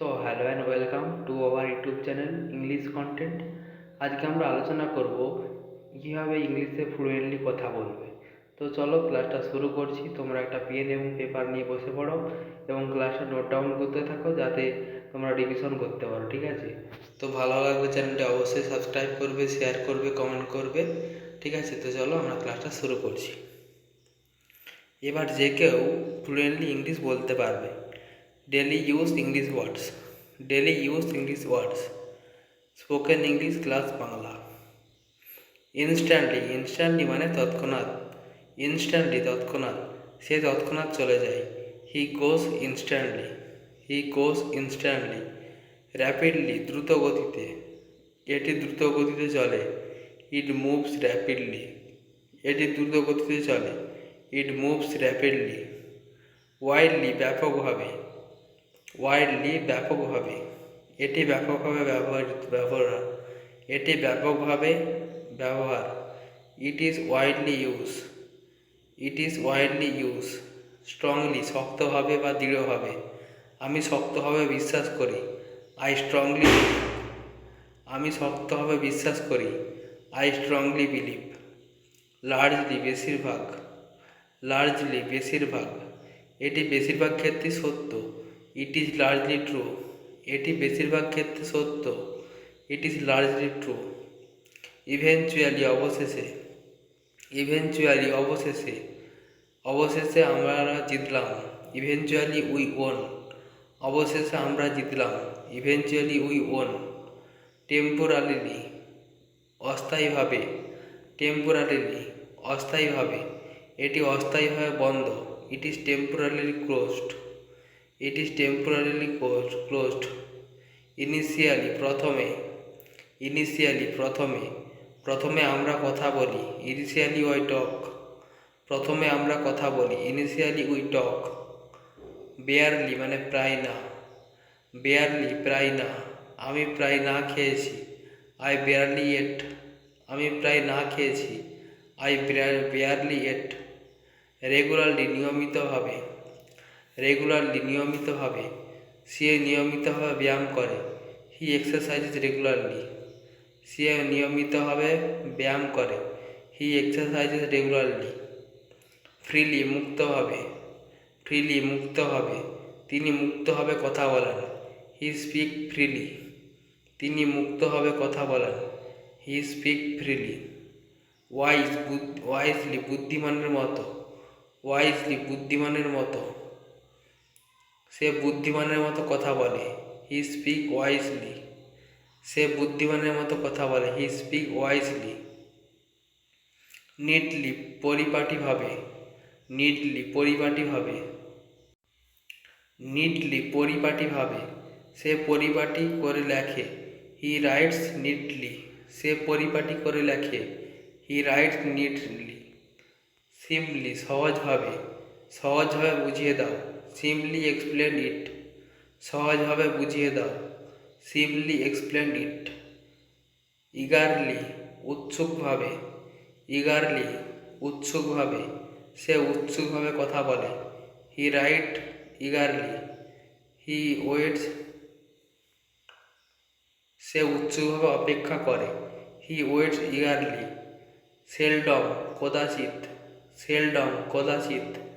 So hello and welcome to our YouTube channel English content আজকে আমরা আলোচনা করব কীভাবে ইংলিশে ফ্লুয়েন্টলি কথা বলবে। তো চলো ক্লাসটা শুরু করছি। তোমরা একটা পেন এবং পেপার নিয়ে বসে পড়ো এবং ক্লাসটা নোট ডাউন করতে থাকো যাতে তোমরা রিভিশন করতে পারো, ঠিক আছে? তো ভালো লাগলে চ্যানেলটা অবশ্যই সাবস্ক্রাইব করবে শেয়ার করবে কমেন্ট করবে, ঠিক আছে? তো চলো আমরা ক্লাসটা শুরু করছি। এবার যে কেউ ফ্লুয়েন্টলি ইংলিশ বলতে পারবে daily use English words daily use English words spoken English class Bangla instantly instantly মানে তৎক্ষণাৎ। ইনস্ট্যান্টলি তৎক্ষণাৎ। সে তৎক্ষণাৎ চলে যায়। He goes instantly he goes instantly rapidly দ্রুত গতিতে এটি দ্রুত গতিতে চলে। ইট মুভস র্যাপিডলি এটি দ্রুত গতিতে চলে। ইট মুভস র্যাপিডলি ওয়াইডলি ব্যাপকভাবে। ওয়াইডলি ব্যাপকভাবে, এটি ব্যাপকভাবে ব্যবহৃত, ব্যবহার, এটি ব্যাপকভাবে ব্যবহার it is widely use it is widely use strongly শক্তভাবে বা দৃঢ়ভাবে, আমি শক্তভাবে বিশ্বাস করি আই স্ট্রংলি আমি শক্তভাবে বিশ্বাস করি আই স্ট্রংলি বিলিভ লার্জলি বেশিরভাগ লার্জলি বেশিরভাগ, এটি বেশিরভাগ ক্ষেত্রে সত্য। ইট ইজ লার্জলি ট্রু এটি বেশিরভাগ ক্ষেত্রে সত্য। It is largely true eventually অবশেষে ইভেনচুয়ালি অবশেষে অবশেষে আমরা জিতলাম। ইভেনচুয়ালি উই ওন অবশেষে আমরা জিতলাম। ইভেনচুয়ালি উই ওন টেম্পোরারিলি অস্থায়ীভাবে টেম্পোরারিলি অস্থায়ীভাবে। এটি অস্থায়ীভাবে বন্ধ। It is temporarily closed it is temporarily closed initially প্রথমে ইনিশিয়ালি প্রথমে প্রথমে আমরা কথা বলি ইনিশিয়ালি ওই টক প্রথমে আমরা কথা বলি ইনিশিয়ালি উই টক বেয়ারলি মানে প্রায় না। বেয়ারলি প্রায় না। আমি প্রায় না খেয়েছি। আই বেয়ারলি এট আমি প্রায় না খেয়েছি। আই বেয়ারলি এট রেগুলারলি নিয়মিতভাবে। রেগুলারলি নিয়মিতভাবে সে নিয়মিতভাবে ব্যায়াম করে। হি এক্সারসাইজেস রেগুলারলি সে নিয়মিতভাবে ব্যায়াম করে। হি এক্সারসাইজেস রেগুলারলি ফ্রিলি মুক্তভাবে। ফ্রিলি মুক্তভাবে। তিনি মুক্তভাবে কথা বলেন। He speak freely. তিনি মুক্তভাবে কথা বলেন। He speak freely. Wise wisely বুদ্ধিমানের মতো। ওয়াইজলি বুদ্ধিমানের মতো। সে বুদ্ধিমানের মতো কথা বলে। হি স্পিক ওয়াইজলি সে বুদ্ধিমানের মতো কথা বলে। হি স্পিক ওয়াইজলি নিটলি পরিপাটিভাবে। নিটলি পরিপাটিভাবে। নিটলি পরিপাটিভাবে। সে পরিপাটি করে লেখে। হি রাইটস নিটলি সে পরিপাটি করে লেখে। হি রাইটস নিটলি সিম্পলি সহজভাবে। সহজভাবে বুঝিয়ে দাও। সিম্পলি এক্সপ্লেন ইট সহজভাবে বুঝিয়ে দাও। সিম্পলি এক্সপ্লেন ইট ইগারলি উৎসুকভাবে। ইগারলি উৎসুকভাবে। সে উৎসুকভাবে কথা বলে। He write eagerly he waits সে উৎসুকভাবে অপেক্ষা করে। হি ওয়েটস ইগারলি সেলডম কদাচিৎ। সেলডম কদাচিৎ।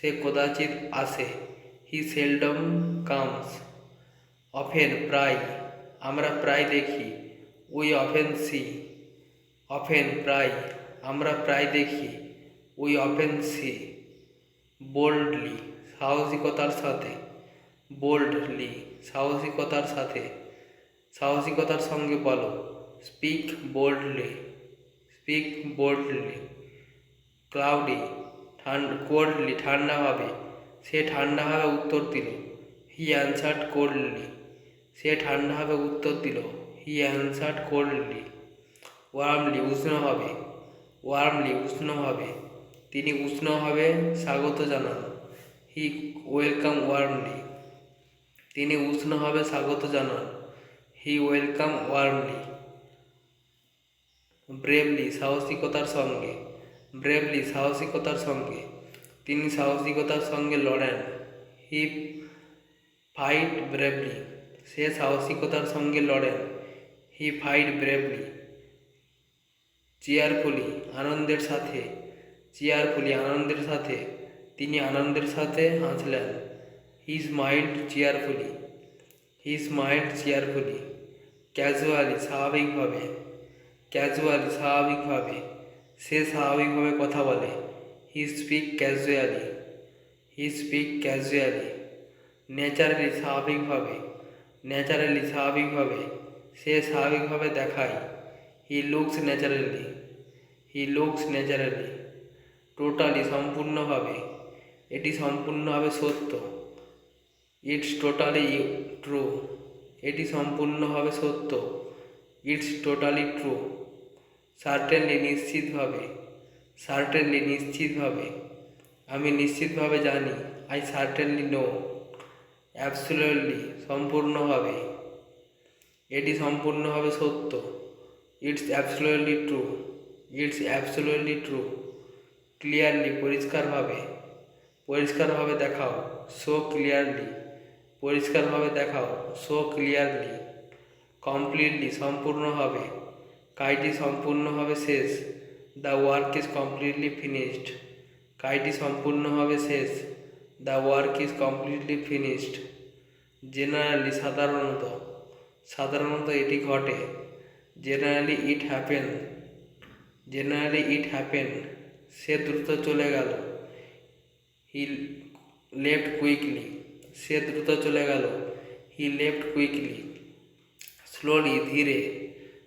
সে কদাচিৎ আসে। হি সেলডম কামস অফেন প্রায়। আমরা প্রায় দেখি। উই অফেন সি অফেন প্রায়। আমরা প্রায় দেখি। উই অফেন সি বোল্ডলি সাহসিকতার সাথে। বোল্ডলি সাহসিকতার সাথে। সাহসিকতার সঙ্গে বলো। Speak boldly speak boldly cloudy ঠান্ডা কোল্ডলি ঠান্ডাভাবে সে হবে উত্তর দিল। হি অ্যান্সার্ড কোল্ডলি সে ঠান্ডাভাবে উত্তর দিল। হি অ্যান্সার্ড কোল্ডলি ওয়ার্মলি উষ্ণ হবে। ওয়ার্মলি উষ্ণ হবে। তিনি উষ্ণ হবে, স্বাগত জানান হি ওয়েলকাম ওয়ার্মলি। তিনি উষ্ণ হবে, স্বাগত জানান হি ওয়েলকাম ওয়ার্মলি। ব্রেভলি, সাহসিকতার সঙ্গে। ব্রেভলি সাহসিকতার সঙ্গে। তিনি সাহসিকতার সঙ্গে লড়েন। হি ফাইট ব্রেভলি। সে সাহসিকতার সঙ্গে লড়েন। হি ফাইট ব্রেভলি। চেয়ারফুলি আনন্দের সাথে। চেয়ারফুলি আনন্দের সাথে। তিনি আনন্দের সাথে হাসলেন। He smiled cheerfully. He smiled cheerfully. Casually, স্বাভাবিকভাবে। ক্যাজুয়ালি, স্বাভাবিকভাবে। সে স্বাভাবিকভাবে কথা বলে। He speak casually he speak casually naturally স্বাভাবিকভাবে। ন্যাচারালি স্বাভাবিকভাবে। সে স্বাভাবিকভাবে দেখায়। He looks naturally he looks naturally totally সম্পূর্ণভাবে। এটি সম্পূর্ণভাবে সত্য। ইটস টোটালি ট্রু এটি সম্পূর্ণভাবে সত্য। ইটস টোটালি ট্রু সার্টেনলি নিশ্চিতভাবে সার্টেনলি নিশ্চিতভাবে আমি নিশ্চিতভাবে জানি আই সার্টেনলি নো অ্যাবসুলেটলি সম্পূর্ণভাবে। এটি সম্পূর্ণভাবে সত্য। It's absolutely true it's absolutely true clearly পরিষ্কারভাবে। পরিষ্কারভাবে দেখাও। সো ক্লিয়ারলি পরিষ্কারভাবে দেখাও। সো ক্লিয়ারলি কমপ্লিটলি সম্পূর্ণভাবে। কাজটি সম্পূর্ণভাবে শেষ। The work is completely finished. কাজটি সম্পূর্ণভাবে শেষ। The work is completely finished. Generally সাধারণত সাধারণত এটি ঘটে। Generally it happen. Generally it happen. সে দ্রুত চলে গেল। He left quickly. সে দ্রুত চলে গেল। He left quickly. স্লোলি, ধীরে।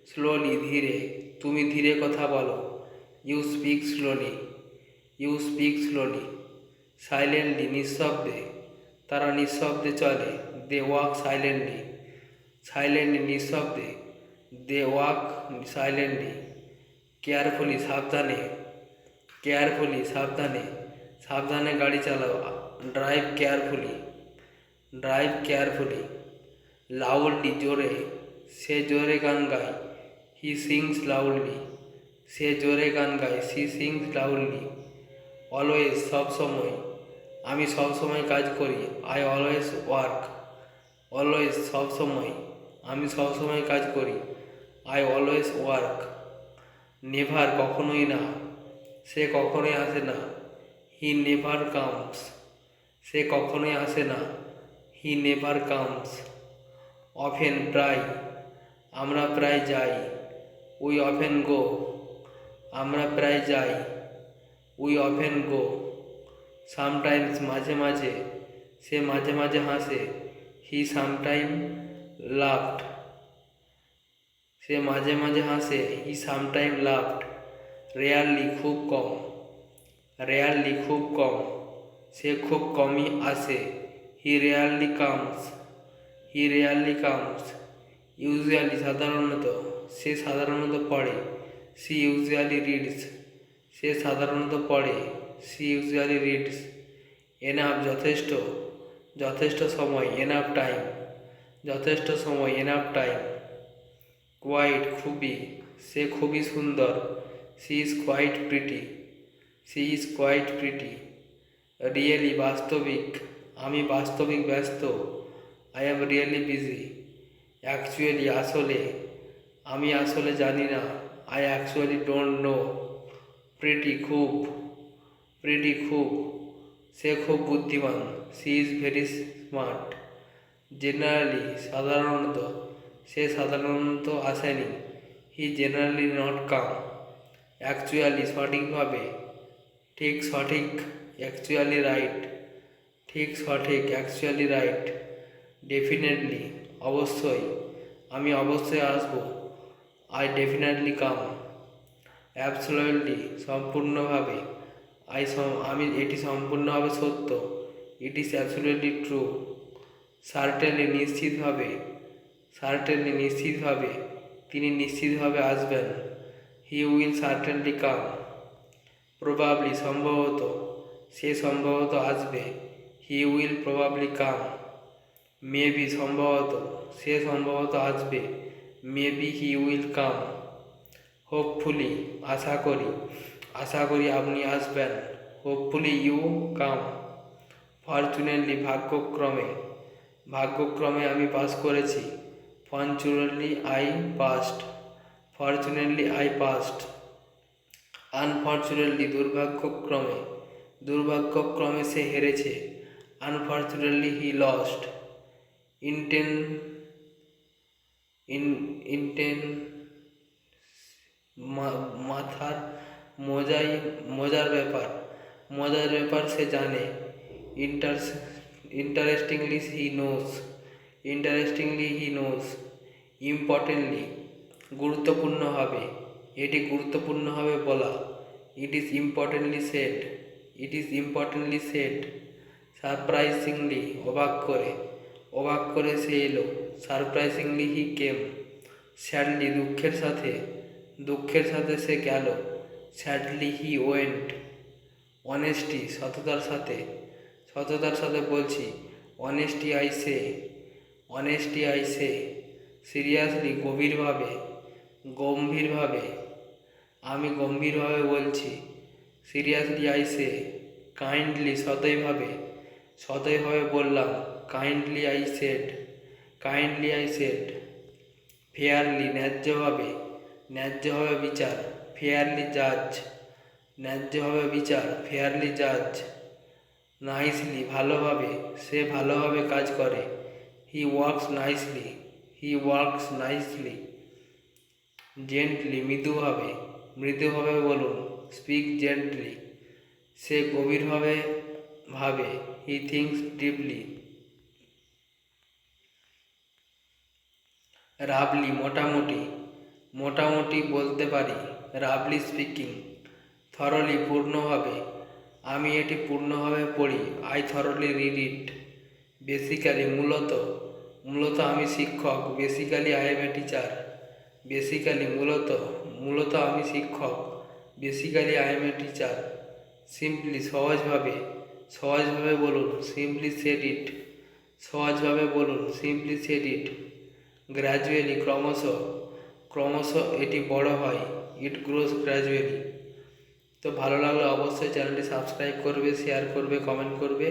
স্লোলি ধীরে তুমি ধীরে কথা বলো you speak slowly you speak slowly silently নিঃশব্দে তারা নিঃশব্দে চলে দে ওয়াক সাইলেন্টলি সাইলেন্টলি নিঃশব্দে দে ওয়াক সাইলেন্টলি কেয়ারফুলি সাবধানে কেয়ারফুলি সাবধানে সাবধানে গাড়ি চালাও drive carefully drive carefully loudly জোরে, সে জোরে গান গায়। হি সিংস লাউডলি সে জোরে গান গায়। সি সিংস লাউডলি অলওয়েজ সব সময় আমি সব সময় কাজ করি। আই অলওয়েজ ওয়ার্ক অলওয়েজ সব সময় আমি সব সময় কাজ করি। আই অলওয়েজ ওয়ার্ক নেভার কখনোই না। সে কখনোই আসে না। হি নেভার কামস সে কখনোই আসে না। হি নেভার কামস অফেন প্রায়। আমরা প্রায় যাই। উই অফেন গো, আমরা প্রায় যাই। উই অফেন গো সামটাইমস মাঝে মাঝে, সে মাঝে মাঝে হাসে হি সামটাইম লাভড সে মাঝে মাঝে হাসে হি সামটাইম লাভড রেয়ারলি খুব কম রেয়ারলি খুব কম, সে খুব কমই আসে। He rarely comes he rarely comes usually সাধারণত সে সাধারণত পড়ে, সি ইউজুয়ালি রিডস সে সাধারণত পড়ে, সি ইউজুয়ালি রিডস এনাফ যথেষ্ট যথেষ্ট সময় এনাফ টাইম যথেষ্ট সময় এনাফ টাইম কোয়াইট খুবই, সে খুবই সুন্দর, she is quite pretty she is quite pretty really বাস্তবিক, আমি বাস্তবিক ব্যস্ত I am really busy actually আসলে আমি আসলে জানি না। I actually don't know pretty খুব প্রিটি খুব। সে খুব বুদ্ধিমান। She is very smart generally সাধারণত, সে সাধারণত আসেনি। He generally not come actually সঠিকভাবে, ঠিক সঠিক অ্যাকচুয়ালি রাইট ঠিক সঠিক অ্যাকচুয়ালি রাইট ডেফিনেটলি অবশ্যই। আমি অবশ্যই আসব। আই ডেফিনেটলি কাম অ্যাবসোলিউটলি সম্পূর্ণভাবে। আই আমি, এটি সম্পূর্ণভাবে সত্য। It is absolutely true certainly নিশ্চিতভাবে। সার্টেনলি নিশ্চিতভাবে। তিনি নিশ্চিতভাবে আসবেন। He will certainly come probably সম্ভবত, সে সম্ভবত আসবে। He will probably come maybe সম্ভবত, সে সম্ভবত আসবে। Maybe he will come hopefully আশা করি। আশা করি আপনি আসবেন। হোপফুলি ইউ কাম ফরচুনেটলি ভাগ্যক্রমে। ভাগ্যক্রমে আমি পাস করেছি। Fortunately I passed fortunately I passed unfortunately দুর্ভাগ্যক্রমে। দুর্ভাগ্যক্রমে সে হেরেছে। আনফর্চুনেটলি হি লস্ট ইন্টেন ইন ইন্টেন মা- মাথার মজাই, মজার ব্যাপার। মজার ব্যাপার সে জানে। Inter interestingly he knows interestingly he knows importantly গুরুত্বপূর্ণ হবে। এটি গুরুত্বপূর্ণভাবে বলা। It is importantly said it is importantly said surprisingly অবাক করে। অবাক করে সে এলো। সারপ্রাইজিংলি হি কেম স্যাডলি দুঃখের সাথে দুঃখের সাথে সে গেল। স্যাডলি হি ওয়েন্ট অনেস্টি সততার সাথে সততার সাথে বলছি অনেস্টি আইসে অনেস্টি আইসে সিরিয়াসলি গভীরভাবে, গম্ভীরভাবে, আমি গম্ভীরভাবে বলছি সিরিয়াসলি আইসে কাইন্ডলি সদয়ভাবে সদয়ভাবে বললাম kindly I said kindly I said fairly ন্যায্যভাবে ন্যায্যভাবে বিচার ফেয়ারলি জাজ ন্যায্যভাবে বিচার ফেয়ারলি জাজ নাইসলি ভালোভাবে, সে ভালোভাবে কাজ করে he works nicely he works nicely gently মৃদুভাবে মৃদুভাবে বলুন স্পিক জেন্টলি সে গভীরভাবে ভাবে হি থিঙ্কস ডিপলি রাবলি মোটামুটি মোটামুটি বলতে পারি রাবলি স্পিকিং থরলি পূর্ণভাবে আমি এটি পূর্ণভাবে পড়ি I thoroughly read it basically মূলত মূলত আমি শিক্ষক basically I am a teacher basically মূলত মূলত আমি শিক্ষক basically I am a teacher simply সহজভাবে সহজভাবে বলুন সিম্পলি সেড ইট সহজভাবে বলুন সিম্পলি সেড ইট গ্র্যাজুয়ালি ক্রমশ ক্রমশ এটি বড় হয়। ইট গ্রোস গ্র্যাজুয়ালি তো ভালো লাগলে অবশ্যই চ্যানেলটি সাবস্ক্রাইব করবে শেয়ার করবে কমেন্ট করবে।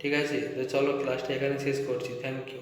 ঠিক আছে? তো চলো ক্লাসটা এখানে শেষ করছি। Thank you